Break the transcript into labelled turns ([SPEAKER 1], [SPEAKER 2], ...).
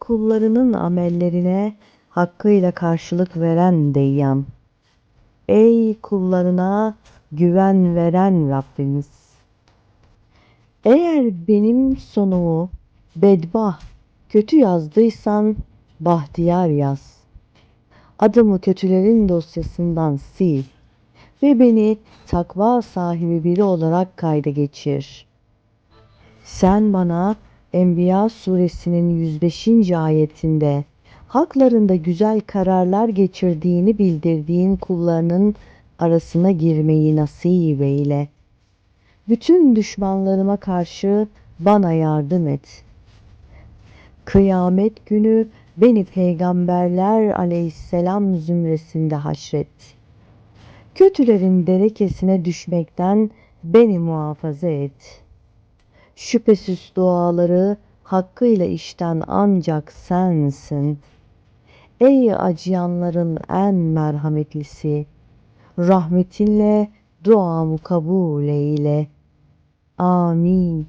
[SPEAKER 1] Kullarının amellerine hakkıyla karşılık veren Deyyan. Ey kullarına güven veren Rabbimiz. Eğer benim sonumu bedbah, kötü yazdıysan bahtiyar yaz. Adımı kötülerin dosyasından sil ve beni takva sahibi biri olarak kayda geçir. Sen bana Enbiya suresinin 105. ayetinde haklarında güzel kararlar geçirdiğini bildirdiğin kullarının arasına girmeyi nasip eyle. Bütün düşmanlarıma karşı bana yardım et. Kıyamet günü beni peygamberler aleyhisselam zümresinde haşret. Kötülerin derekesine düşmekten beni muhafaza et. Şüphesiz duaları hakkıyla işten ancak sensin. Ey acıyanların en merhametlisi, rahmetinle duamı kabul eyle. Amin.